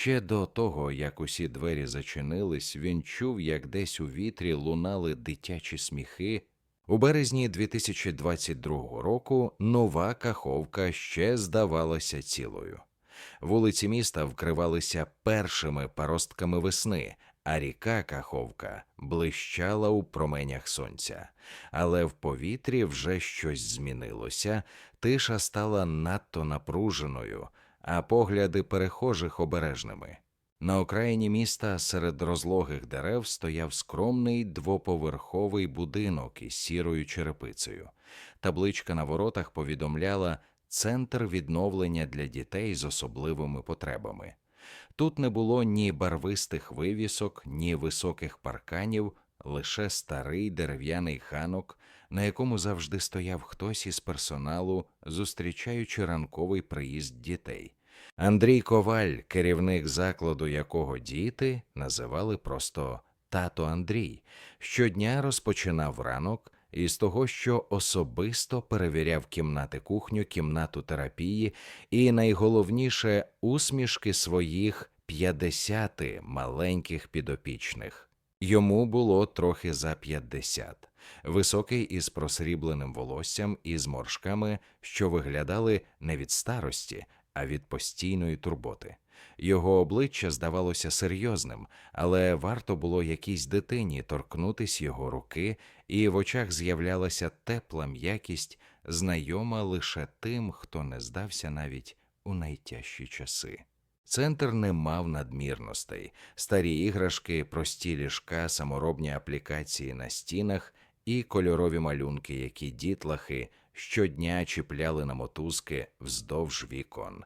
Ще до того, як усі двері зачинились, він чув, як десь у вітрі лунали дитячі сміхи. У березні 2022 року нова каховка ще здавалася цілою. Вулиці міста вкривалися першими паростками весни, а ріка Каховка блищала у променях сонця. Але в повітрі вже щось змінилося, тиша стала надто напруженою, а погляди перехожих обережними. На окраїні міста серед розлогих дерев стояв скромний двоповерховий будинок із сірою черепицею. Табличка на воротах повідомляла Центр відновлення для дітей з особливими потребами. Тут не було ні барвистих вивісок, ні високих парканів, лише старий дерев'яний ханок, на якому завжди стояв хтось із персоналу, зустрічаючи ранковий приїзд дітей. Андрій Коваль, керівник закладу, якого діти називали просто тато Андрій, щодня розпочинав ранок із того, що особисто перевіряв кімнати кухню, кімнату терапії і найголовніше усмішки своїх 50 маленьких підопічних. Йому було трохи за 50. Високий із просрібленим волоссям і зморшками, що виглядали не від старості, а від постійної турботи. Його обличчя здавалося серйозним, але варто було якійсь дитині торкнутись його руки, і в очах з'являлася тепла м'якість, знайома лише тим, хто не здався навіть у найтяжчі часи. Центр не мав надмірностей, старі іграшки, прості ліжка, саморобні аплікації на стінах і кольорові малюнки, які дітлахи щодня чіпляли на мотузки вздовж вікон.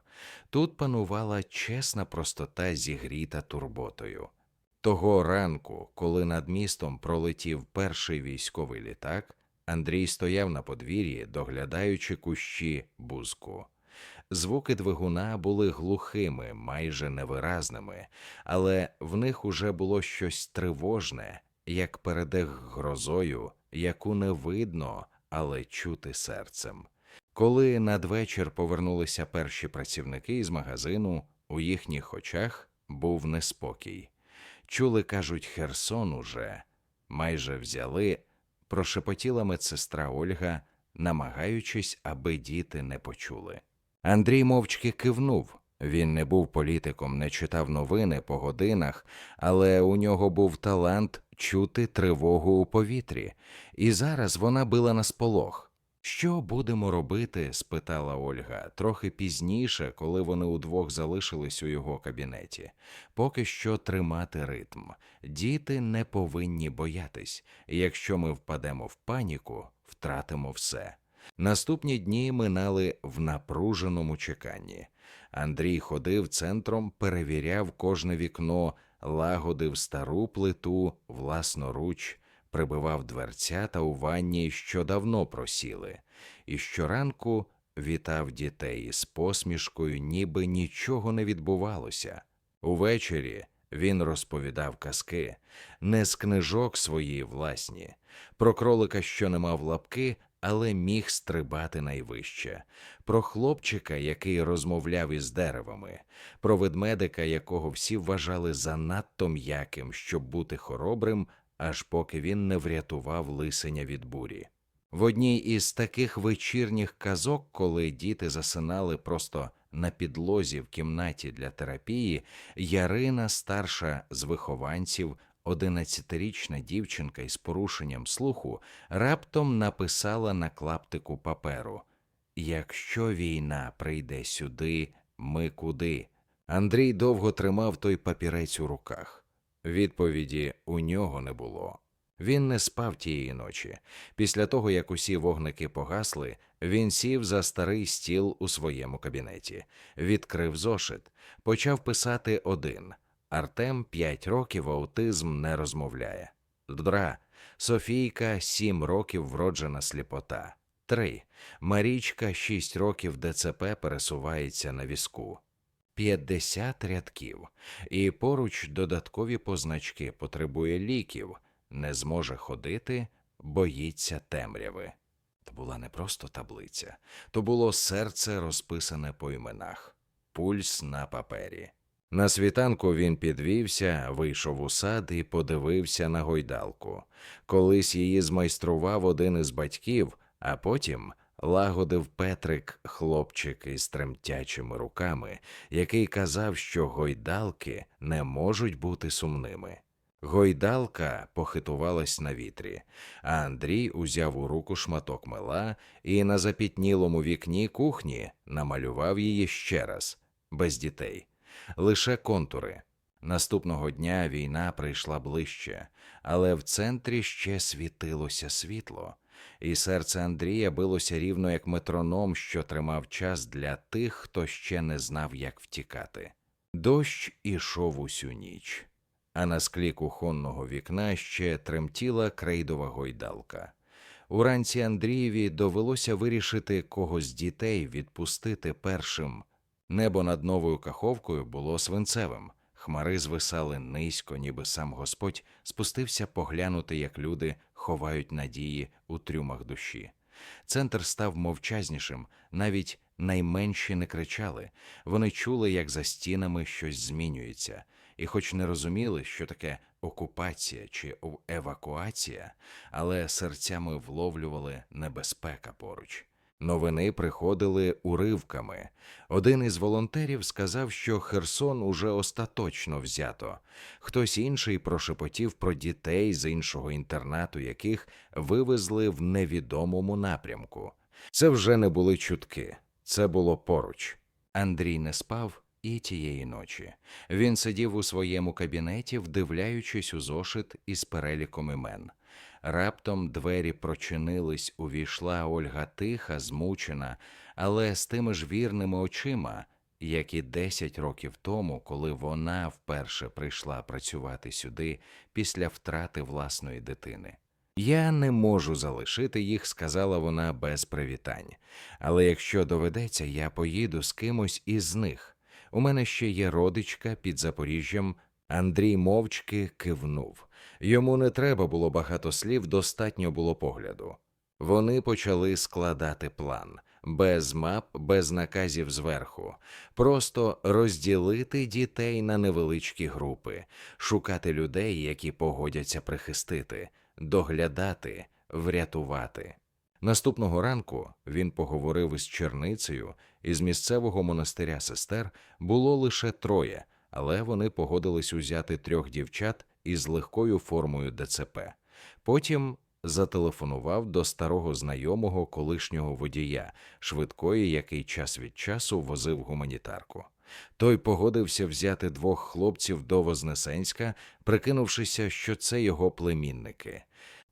Тут панувала чесна простота зігріта турботою. Того ранку, коли над містом пролетів перший військовий літак, Андрій стояв на подвір'ї, доглядаючи кущі бузку. Звуки двигуна були глухими, майже невиразними, але в них уже було щось тривожне, як передих грозою, яку не видно, але чути серцем. Коли надвечір повернулися перші працівники із магазину, у їхніх очах був неспокій. Чули, кажуть, Херсон уже майже взяли, прошепотіла медсестра Ольга, намагаючись, аби діти не почули. Андрій мовчки кивнув. Він не був політиком, не читав новини по годинах, але у нього був талант чути тривогу у повітрі, і зараз вона била на сполох. Що будемо робити? спитала Ольга трохи пізніше, коли вони удвох залишились у його кабінеті. Поки що тримати ритм. Діти не повинні боятись. Якщо ми впадемо в паніку, втратимо все. Наступні дні минали в напруженому чеканні. Андрій ходив центром, перевіряв кожне вікно, лагодив стару плиту власноруч, прибивав дверцята у ванні, що давно просіли, і щоранку вітав дітей із посмішкою, ніби нічого не відбувалося. Увечері він розповідав казки, не з книжок свої власні, про кролика, що не мав лапки, але міг стрибати найвище, про хлопчика, який розмовляв із деревами, про ведмедика, якого всі вважали занадто м'яким, щоб бути хоробрим, аж поки він не врятував лисеня від бурі. В одній із таких вечірніх казок, коли діти засинали просто на підлозі в кімнаті для терапії, Ярина, старша з вихованців, одинадцятирічна дівчинка із порушенням слуху, раптом написала на клаптику паперу Якщо війна прийде сюди, ми куди? Андрій довго тримав той папірець у руках. Відповіді у нього не було. Він не спав тієї ночі. Після того, як усі вогники погасли, він сів за старий стіл у своєму кабінеті, відкрив зошит, почав писати один. Артем п'ять років аутизм не розмовляє. Дра. Софійка сім років вроджена сліпота. Три. Марічка шість років ДЦП пересувається на візку. 50 рядків, і поруч додаткові позначки потребує ліків, не зможе ходити, боїться темряви. То була не просто таблиця, то було серце розписане по іменах, пульс на папері. На світанку він підвівся, вийшов у сад і подивився на гойдалку. Колись її змайстрував один із батьків, а потім лагодив Петрик, хлопчик із тремтячими руками, який казав, що гойдалки не можуть бути сумними. Гойдалка похитувалась на вітрі, а Андрій узяв у руку шматок мила і на запітнілому вікні кухні намалював її ще раз, без дітей, лише контури. Наступного дня війна прийшла ближче, але в центрі ще світилося світло, і серце Андрія билося рівно як метроном, що тримав час для тих, хто ще не знав, як втікати. Дощ ішов усю ніч а на склі кухонного вікна ще тремтіла крейдова гойдалка. Уранці Андрієві довелося вирішити когось з дітей відпустити першим. Небо над новою каховкою було свинцевим, хмари звисали низько, ніби сам Господь спустився поглянути, як люди ховають надії у трюмах душі. Центр став мовчазнішим, навіть найменші не кричали. Вони чули, як за стінами щось змінюється, і, хоч не розуміли, що таке окупація чи евакуація, але серцями вловлювали небезпека поруч. Новини приходили уривками. Один із волонтерів сказав, що Херсон уже остаточно взято. Хтось інший прошепотів про дітей з іншого інтернату, яких вивезли в невідомому напрямку. Це вже не були чутки, це було поруч. Андрій не спав і тієї ночі. Він сидів у своєму кабінеті, вдивляючись у зошит із переліком імен. Раптом двері прочинились, увійшла Ольга тиха, змучена, але з тими ж вірними очима, як і десять років тому, коли вона вперше прийшла працювати сюди після втрати власної дитини. Я не можу залишити їх, сказала вона без привітань. Але якщо доведеться, я поїду з кимось із них. У мене ще є родичка під Запоріжжям. Андрій мовчки кивнув. Йому не треба було багато слів, достатньо було погляду. Вони почали складати план. Без мап, без наказів зверху, просто розділити дітей на невеличкі групи, шукати людей, які погодяться прихистити, доглядати, врятувати. Наступного ранку він поговорив із черницею, із місцевого монастиря сестер. Було лише троє, але вони погодились узяти трьох дівчат із легкою формою ДЦП. Потім зателефонував до старого знайомого колишнього водія, швидкої, який час від часу возив гуманітарку. Той погодився взяти двох хлопців до Вознесенська, прикинувшися, що це його племінники.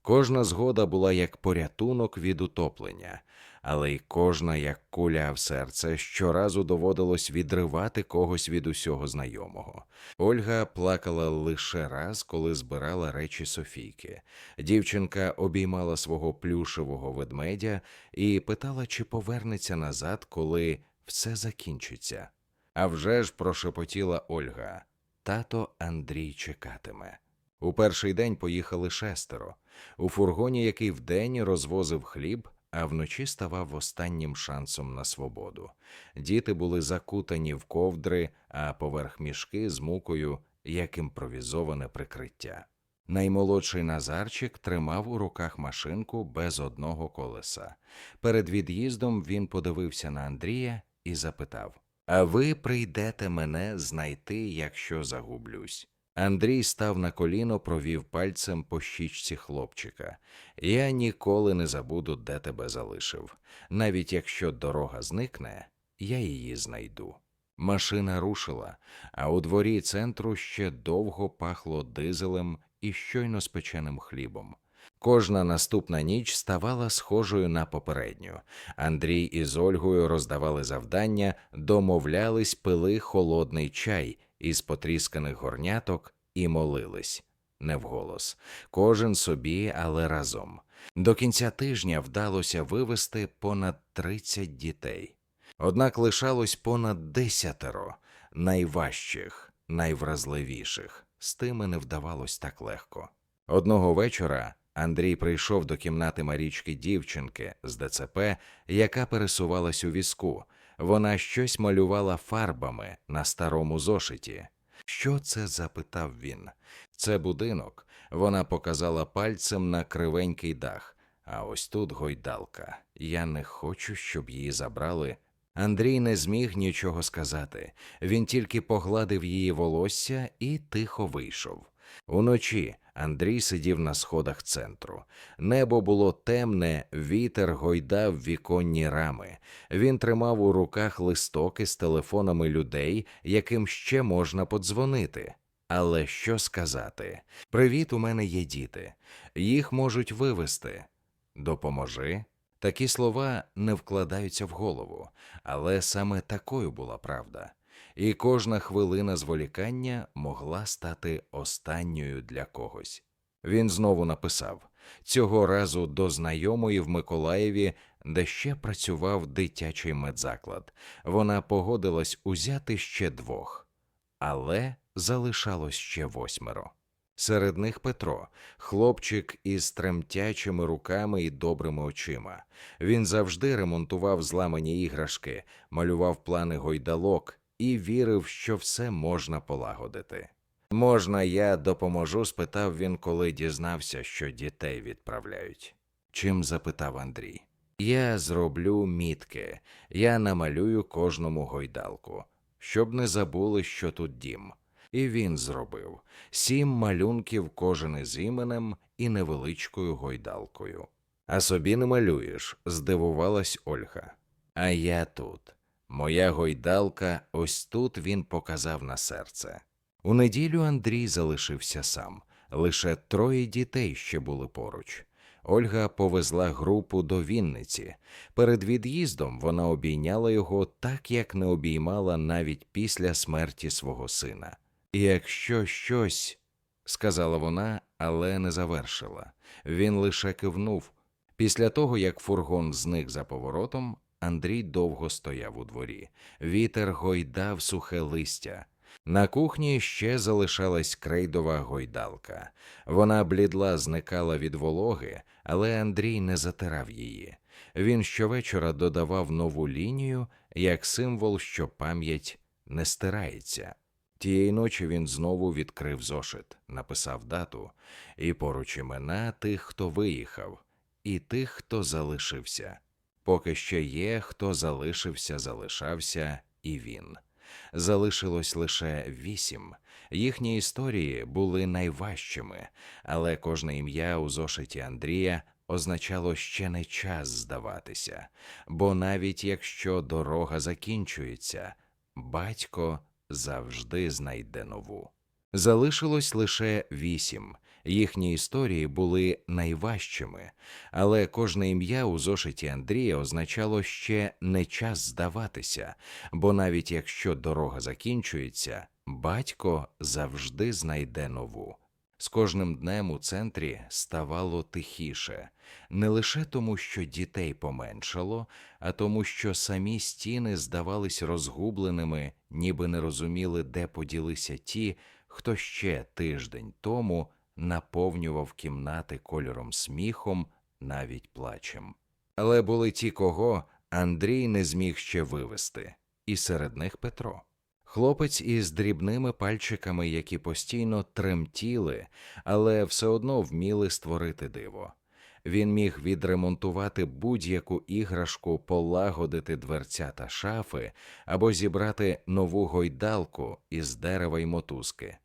Кожна згода була як порятунок від утоплення, але й кожна як куля в серце щоразу доводилось відривати когось від усього знайомого. Ольга плакала лише раз, коли збирала речі Софійки. Дівчинка обіймала свого плюшевого ведмедя і питала, чи повернеться назад, коли все закінчиться. А вже ж прошепотіла Ольга. Тато Андрій чекатиме. У перший день поїхали шестеро у фургоні, який вдень розвозив хліб, а вночі ставав останнім шансом на свободу. Діти були закутані в ковдри, а поверх мішки з мукою як імпровізоване прикриття. Наймолодший Назарчик тримав у руках машинку без одного колеса. Перед від'їздом він подивився на Андрія і запитав А ви прийдете мене знайти, якщо загублюсь? Андрій став на коліно, провів пальцем по щічці хлопчика. Я ніколи не забуду, де тебе залишив. Навіть якщо дорога зникне, я її знайду. Машина рушила, а у дворі центру ще довго пахло дизелем і щойно спеченим хлібом. Кожна наступна ніч ставала схожою на попередню. Андрій із Ольгою роздавали завдання, домовлялись, пили холодний чай із потрісканих горняток і молились не вголос, кожен собі, але разом. До кінця тижня вдалося вивести понад 30 дітей. Однак лишалось понад десятеро найважчих, найвразливіших. З тими не вдавалось так легко. Одного вечора Андрій прийшов до кімнати Марічки дівчинки з ДЦП, яка пересувалась у візку, Вона щось малювала фарбами на старому зошиті. Що це? запитав він. Це будинок. Вона показала пальцем на кривенький дах. А ось тут гойдалка. Я не хочу, щоб її забрали. Андрій не зміг нічого сказати. Він тільки погладив її волосся і тихо вийшов. Уночі Андрій сидів на сходах центру. Небо було темне, вітер гойдав віконні рами. Він тримав у руках листок із телефонами людей, яким ще можна подзвонити. Але що сказати? Привіт, у мене є діти. Їх можуть вивезти. Допоможи. Такі слова не вкладаються в голову, але саме такою була правда. І кожна хвилина зволікання могла стати останньою для когось. Він знову написав цього разу до знайомої в Миколаєві, де ще працював дитячий медзаклад. Вона погодилась узяти ще двох, але залишалось ще восьмеро. Серед них Петро, хлопчик із тремтячими руками і добрими очима. Він завжди ремонтував зламані іграшки, малював плани гойдалок і вірив, що все можна полагодити. Можна, я допоможу? спитав він, коли дізнався, що дітей відправляють. Чим запитав Андрій. Я зроблю мітки, я намалюю кожному гойдалку, щоб не забули, що тут дім. І він зробив сім малюнків, кожен із іменем і невеличкою гойдалкою. А собі не малюєш, здивувалась Ольга. А я тут. Моя гойдалка, ось тут він показав на серце. У неділю Андрій залишився сам. Лише троє дітей ще були поруч. Ольга повезла групу до Вінниці. Перед від'їздом вона обійняла його так, як не обіймала навіть після смерті свого сина. І якщо щось, сказала вона, але не завершила. Він лише кивнув. Після того, як фургон зник за поворотом, Андрій довго стояв у дворі. Вітер гойдав сухе листя. На кухні ще залишалась крейдова гойдалка. Вона блідла, зникала від вологи, але Андрій не затирав її. Він щовечора додавав нову лінію як символ, що пам'ять не стирається. Тієї ночі він знову відкрив зошит, написав дату і поруч імена тих, хто виїхав, і тих, хто залишився. Поки ще є, хто залишився, залишався, і він. Залишилось лише вісім. Їхні історії були найважчими, але кожне ім'я у зошиті Андрія означало ще не час здаватися, бо навіть якщо дорога закінчується, батько завжди знайде нову. Залишилось лише вісім. Їхні історії були найважчими, але кожне ім'я у зошиті Андрія означало ще не час здаватися, бо навіть якщо дорога закінчується, батько завжди знайде нову. З кожним днем у центрі ставало тихіше, не лише тому, що дітей поменшало, а тому, що самі стіни здавались розгубленими, ніби не розуміли, де поділися ті, хто ще тиждень тому наповнював кімнати кольором сміхом, навіть плачем. Але були ті, кого Андрій не зміг ще вивести, і серед них Петро. Хлопець із дрібними пальчиками, які постійно тремтіли, але все одно вміли створити диво. Він міг відремонтувати будь-яку іграшку, полагодити дверця та шафи або зібрати нову гойдалку із дерева й мотузки.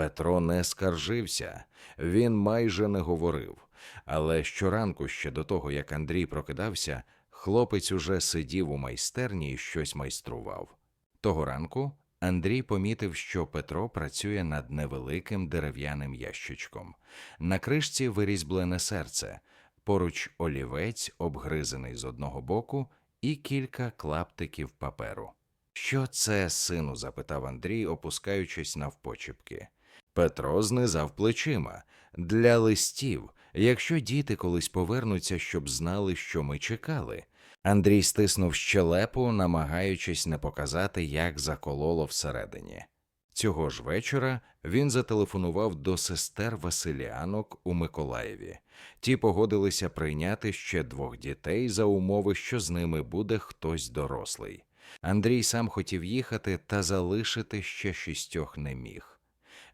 Петро не скаржився, він майже не говорив. Але щоранку, ще до того, як Андрій прокидався, хлопець уже сидів у майстерні і щось майстрував. Того ранку Андрій помітив, що Петро працює над невеликим дерев'яним ящичком. На кришці вирізблене серце, поруч олівець, обгризаний з одного боку, і кілька клаптиків паперу. Що це, сину? запитав Андрій, опускаючись навпочепки. Петро знизав плечима для листів, якщо діти колись повернуться, щоб знали, що ми чекали. Андрій стиснув щелепу, намагаючись не показати, як закололо всередині. Цього ж вечора він зателефонував до сестер Василіанок у Миколаєві. Ті погодилися прийняти ще двох дітей за умови, що з ними буде хтось дорослий. Андрій сам хотів їхати та залишити ще шістьох не міг.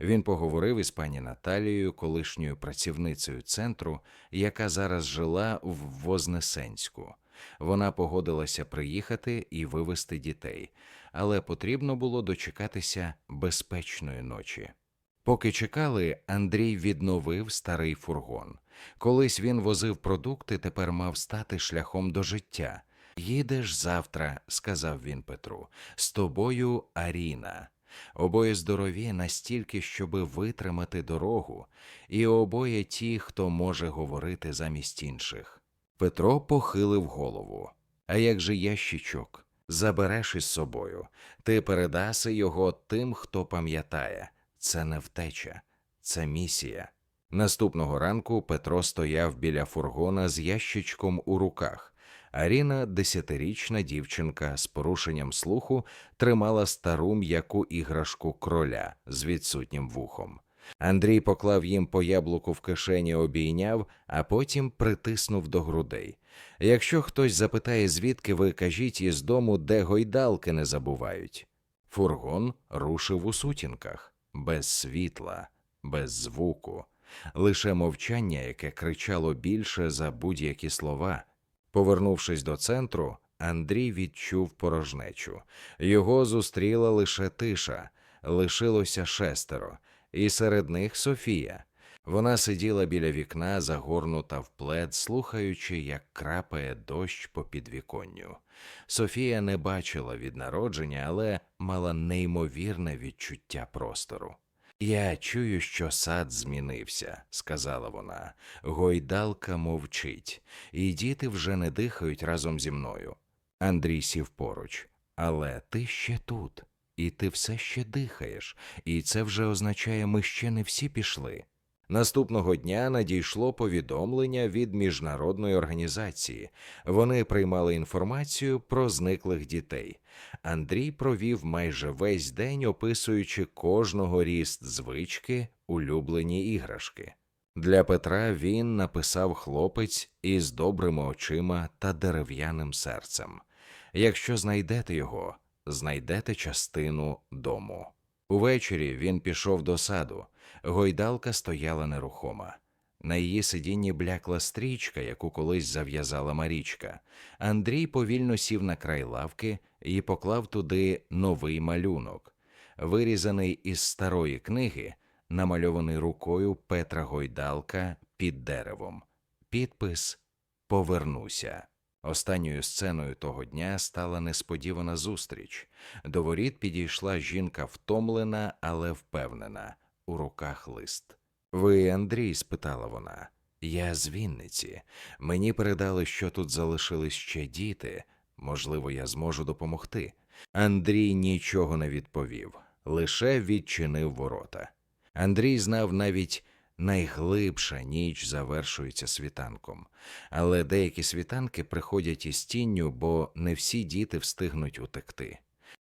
Він поговорив із пані Наталією, колишньою працівницею центру, яка зараз жила в Вознесенську. Вона погодилася приїхати і вивезти дітей, але потрібно було дочекатися безпечної ночі. Поки чекали, Андрій відновив старий фургон. Колись він возив продукти, тепер мав стати шляхом до життя. Їдеш завтра, сказав він Петру, з тобою Аріна. Обоє здорові настільки, щоби витримати дорогу, і обоє ті, хто може говорити замість інших. Петро похилив голову. А як же ящичок? Забереш із собою. Ти передаси його тим, хто пам'ятає. Це не втеча, це місія. Наступного ранку Петро стояв біля фургона з ящичком у руках. Аріна, десятирічна дівчинка з порушенням слуху, тримала стару м'яку іграшку кроля з відсутнім вухом. Андрій поклав їм по яблуку в кишені, обійняв, а потім притиснув до грудей. Якщо хтось запитає, звідки ви кажіть із дому, де гойдалки не забувають. Фургон рушив у сутінках, без світла, без звуку, лише мовчання, яке кричало більше за будь-які слова. Повернувшись до центру, Андрій відчув порожнечу. Його зустріла лише тиша, лишилося шестеро, і серед них Софія. Вона сиділа біля вікна, загорнута в плед, слухаючи, як крапає дощ по підвіконню. Софія не бачила від народження, але мала неймовірне відчуття простору. Я чую, що сад змінився, сказала вона. Гойдалка мовчить, і діти вже не дихають разом зі мною. Андрій сів поруч. Але ти ще тут, і ти все ще дихаєш, і це вже означає, ми ще не всі пішли. Наступного дня надійшло повідомлення від міжнародної організації. Вони приймали інформацію про зниклих дітей. Андрій провів майже весь день, описуючи кожного ріст звички, улюблені іграшки. Для Петра він написав хлопець із добрими очима та дерев'яним серцем. Якщо знайдете його, знайдете частину дому. Увечері він пішов до саду. Гойдалка стояла нерухома. На її сидінні блякла стрічка, яку колись зав'язала Марічка. Андрій повільно сів на край лавки і поклав туди новий малюнок, вирізаний із старої книги, намальований рукою Петра Гойдалка під деревом. Підпис Повернуся. Останньою сценою того дня стала несподівана зустріч. До воріт підійшла жінка втомлена, але впевнена, у руках лист. Ви Андрій? спитала вона. Я з Вінниці. Мені передали, що тут залишились ще діти. Можливо, я зможу допомогти. Андрій нічого не відповів, лише відчинив ворота. Андрій знав навіть найглибша ніч завершується світанком, але деякі світанки приходять із тінню, бо не всі діти встигнуть утекти.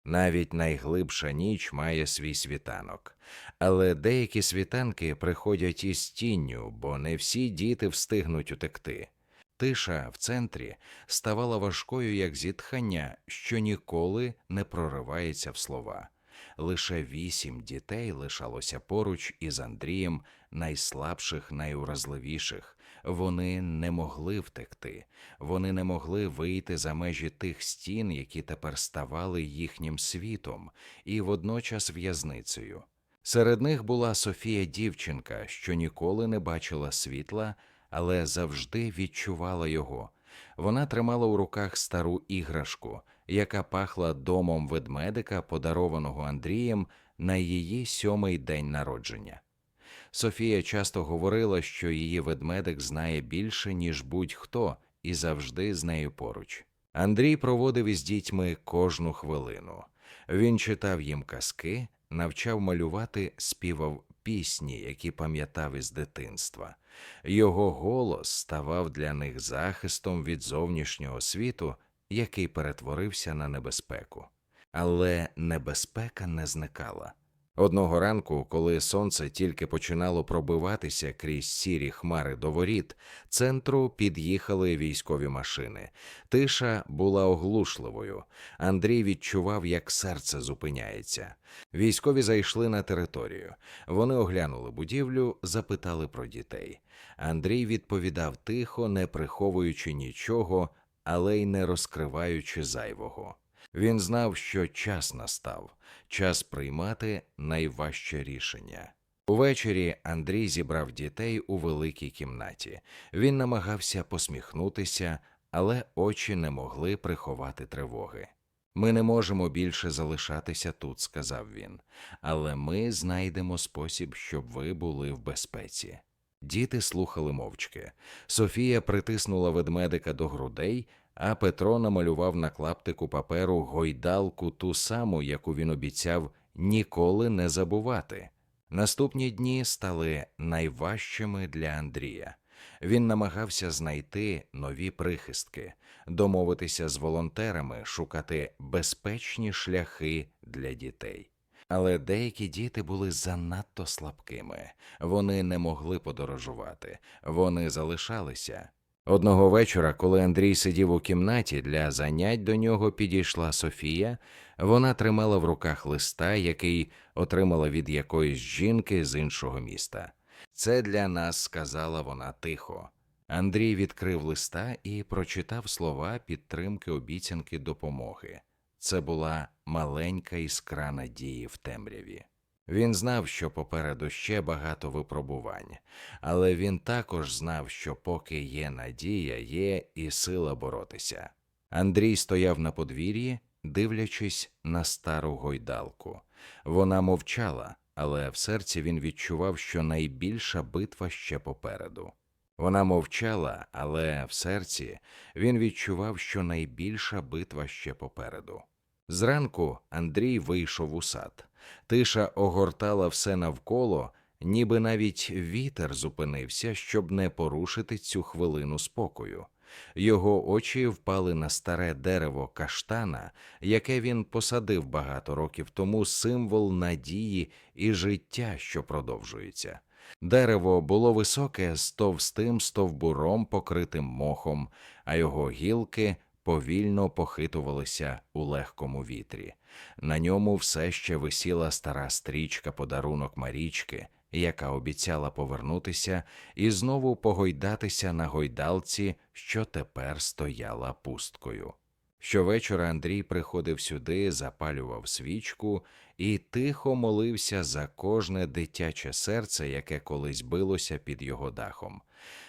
Навіть найглибша ніч має свій світанок, але деякі світанки приходять із тінню, бо не всі діти встигнуть утекти. Тиша в центрі ставала важкою, як зітхання, що ніколи не проривається в слова. Лише вісім дітей лишалося поруч із Андрієм, найслабших, найуразливіших. Вони не могли втекти, вони не могли вийти за межі тих стін, які тепер ставали їхнім світом, і водночас в'язницею. Серед них була Софія дівчинка, що ніколи не бачила світла, але завжди відчувала його. Вона тримала у руках стару іграшку, яка пахла домом ведмедика, подарованого Андрієм на її сьомий день народження. Софія часто говорила, що її ведмедик знає більше, ніж будь-хто, і завжди з нею поруч. Андрій проводив із дітьми кожну хвилину. Він читав їм казки, навчав малювати, співав пісні, які пам'ятав із дитинства. Його голос ставав для них захистом від зовнішнього світу, який перетворився на небезпеку. Але небезпека не зникала. Одного ранку, коли сонце тільки починало пробиватися крізь сірі хмари до воріт, центру під'їхали військові машини. Тиша була оглушливою. Андрій відчував, як серце зупиняється. Військові зайшли на територію. Вони оглянули будівлю, запитали про дітей. Андрій відповідав тихо, не приховуючи нічого, але й не розкриваючи зайвого. Він знав, що час настав, час приймати найважче рішення. Увечері Андрій зібрав дітей у великій кімнаті. Він намагався посміхнутися, але очі не могли приховати тривоги. Ми не можемо більше залишатися тут, сказав він, але ми знайдемо спосіб, щоб ви були в безпеці. Діти слухали мовчки. Софія притиснула ведмедика до грудей, а Петро намалював на клаптику паперу гойдалку ту саму, яку він обіцяв ніколи не забувати. Наступні дні стали найважчими для Андрія. Він намагався знайти нові прихистки, домовитися з волонтерами, шукати безпечні шляхи для дітей. Але деякі діти були занадто слабкими, вони не могли подорожувати, вони залишалися. Одного вечора, коли Андрій сидів у кімнаті для занять до нього підійшла Софія, вона тримала в руках листа, який отримала від якоїсь жінки з іншого міста. Це для нас, сказала вона тихо. Андрій відкрив листа і прочитав слова підтримки обіцянки допомоги. Це була маленька іскра надії в темряві. Він знав, що попереду ще багато випробувань, але він також знав, що поки є надія, є і сила боротися. Андрій стояв на подвір'ї, дивлячись на стару гойдалку. Вона мовчала, але в серці він відчував, що найбільша битва ще попереду. Вона мовчала, але в серці він відчував, що найбільша битва ще попереду. Зранку Андрій вийшов у сад. Тиша огортала все навколо, ніби навіть вітер зупинився, щоб не порушити цю хвилину спокою. Його очі впали на старе дерево каштана, яке він посадив багато років тому символ надії і життя, що продовжується. Дерево було високе з товстим стовбуром, покритим мохом, а його гілки повільно похитувалися у легкому вітрі. На ньому все ще висіла стара стрічка подарунок Марічки, яка обіцяла повернутися і знову погойдатися на гойдалці, що тепер стояла пусткою. Щовечора Андрій приходив сюди, запалював свічку і тихо молився за кожне дитяче серце, яке колись билося під його дахом.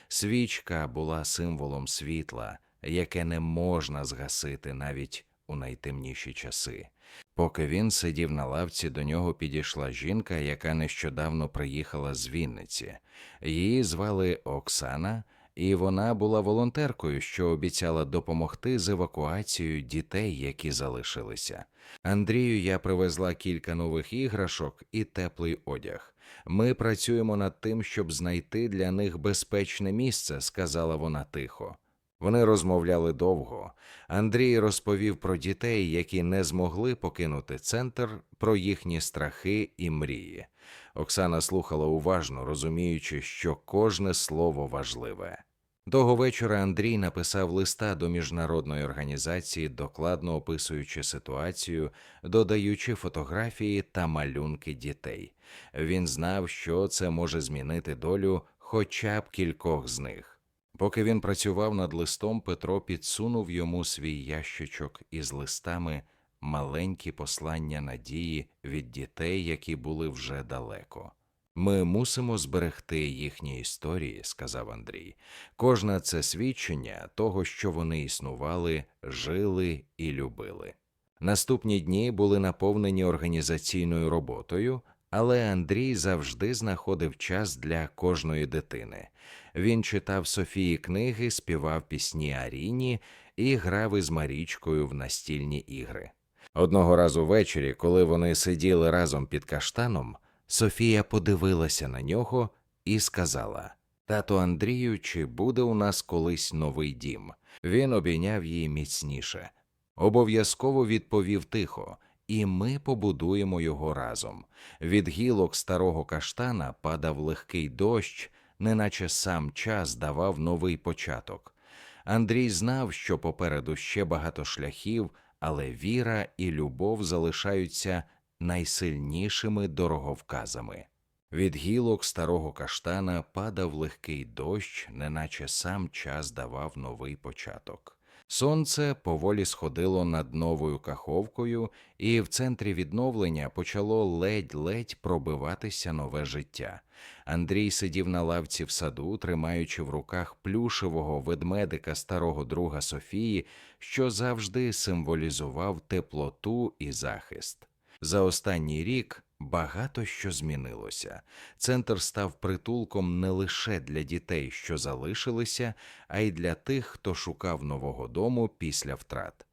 Свічка була символом світла, яке не можна згасити навіть у найтемніші часи. Поки він сидів на лавці, до нього підійшла жінка, яка нещодавно приїхала з Вінниці. Її звали Оксана, і вона була волонтеркою, що обіцяла допомогти з евакуацією дітей, які залишилися. Андрію я привезла кілька нових іграшок і теплий одяг. Ми працюємо над тим, щоб знайти для них безпечне місце, сказала вона тихо. Вони розмовляли довго. Андрій розповів про дітей, які не змогли покинути центр, про їхні страхи і мрії. Оксана слухала уважно, розуміючи, що кожне слово важливе. Того вечора Андрій написав листа до міжнародної організації, докладно описуючи ситуацію, додаючи фотографії та малюнки дітей. Він знав, що це може змінити долю хоча б кількох з них. Поки він працював над листом, Петро підсунув йому свій ящичок із листами маленькі послання надії від дітей, які були вже далеко. Ми мусимо зберегти їхні історії, сказав Андрій. Кожна це свідчення того, що вони існували, жили і любили. Наступні дні були наповнені організаційною роботою, але Андрій завжди знаходив час для кожної дитини. Він читав Софії книги, співав пісні Аріні і грав із Марічкою в настільні ігри. Одного разу ввечері, коли вони сиділи разом під каштаном, Софія подивилася на нього і сказала Тато Андрію, чи буде у нас колись новий дім? Він обійняв її міцніше. Обов'язково відповів тихо, і ми побудуємо його разом. Від гілок старого каштана падав легкий дощ, неначе сам час давав новий початок. Андрій знав, що попереду ще багато шляхів, але віра і любов залишаються найсильнішими дороговказами. Від гілок старого каштана падав легкий дощ, неначе сам час давав новий початок. Сонце поволі сходило над новою каховкою, і в центрі відновлення почало ледь-ледь пробиватися нове життя. Андрій сидів на лавці в саду, тримаючи в руках плюшевого ведмедика старого друга Софії, що завжди символізував теплоту і захист. За останній рік багато що змінилося. Центр став притулком не лише для дітей, що залишилися, а й для тих, хто шукав нового дому після втрат.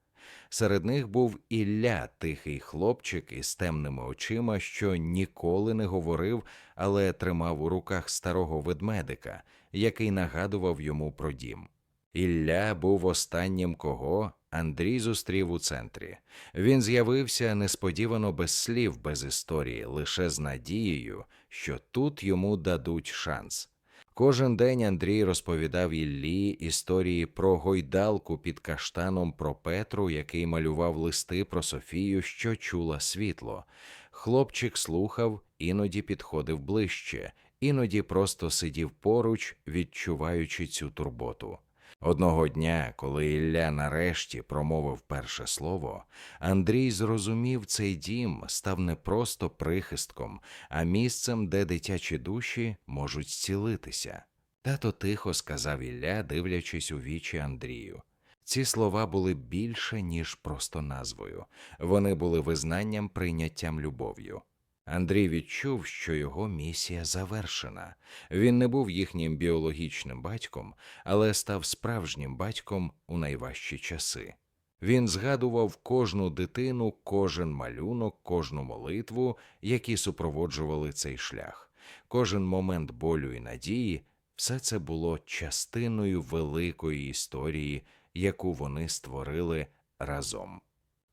Серед них був Ілля, тихий хлопчик із темними очима, що ніколи не говорив, але тримав у руках старого ведмедика, який нагадував йому про дім. Ілля був останнім, кого Андрій зустрів у центрі. Він з'явився несподівано без слів, без історії, лише з надією, що тут йому дадуть шанс. Кожен день Андрій розповідав Іллі історії про гойдалку під каштаном про Петру, який малював листи про Софію, що чула світло. Хлопчик слухав, іноді підходив ближче, іноді просто сидів поруч, відчуваючи цю турботу. Одного дня, коли Ілля нарешті промовив перше слово, Андрій зрозумів, цей дім став не просто прихистком, а місцем, де дитячі душі можуть зцілитися. Тато тихо сказав Ілля, дивлячись у вічі Андрію. Ці слова були більше, ніж просто назвою, вони були визнанням, прийняттям любов'ю. Андрій відчув, що його місія завершена. Він не був їхнім біологічним батьком, але став справжнім батьком у найважчі часи. Він згадував кожну дитину, кожен малюнок, кожну молитву, які супроводжували цей шлях, кожен момент болю і надії, все це було частиною великої історії, яку вони створили разом.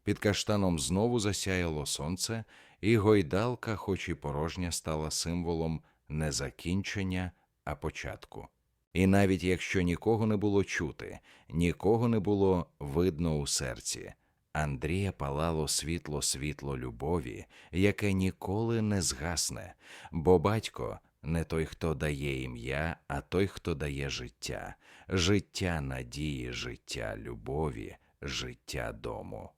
Під каштаном знову засяяло сонце, і гойдалка, хоч і порожня, стала символом не закінчення, а початку. І навіть якщо нікого не було чути, нікого не було видно у серці, Андрія палало світло світло любові, яке ніколи не згасне, бо батько не той, хто дає ім'я, а той, хто дає життя, життя надії, життя любові, життя дому.